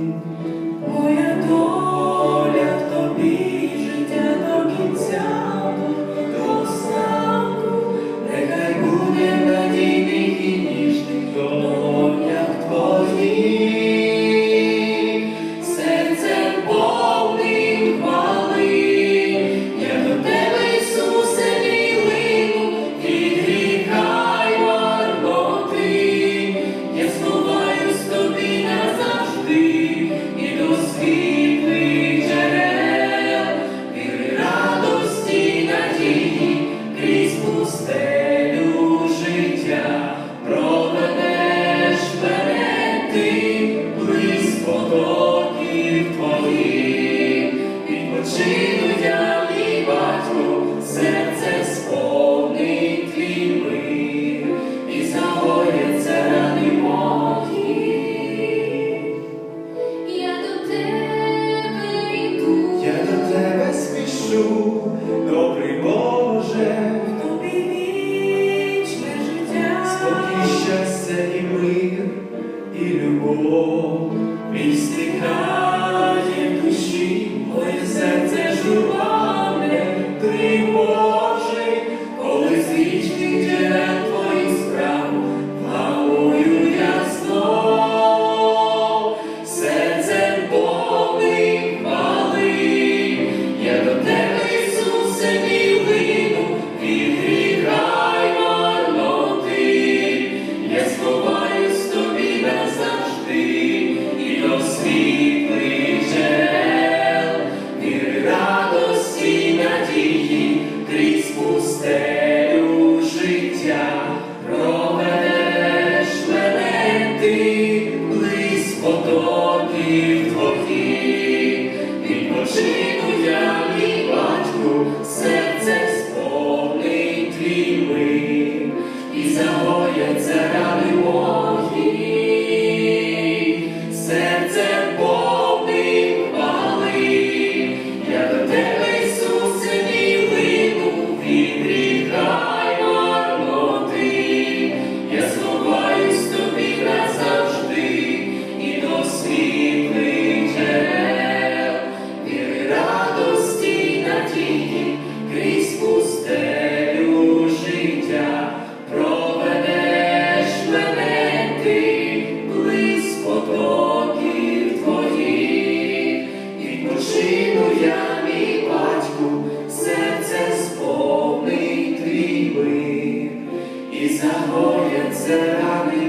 Thank you. ти близь потоків твоїх, відпочину я мій. zabojem se rany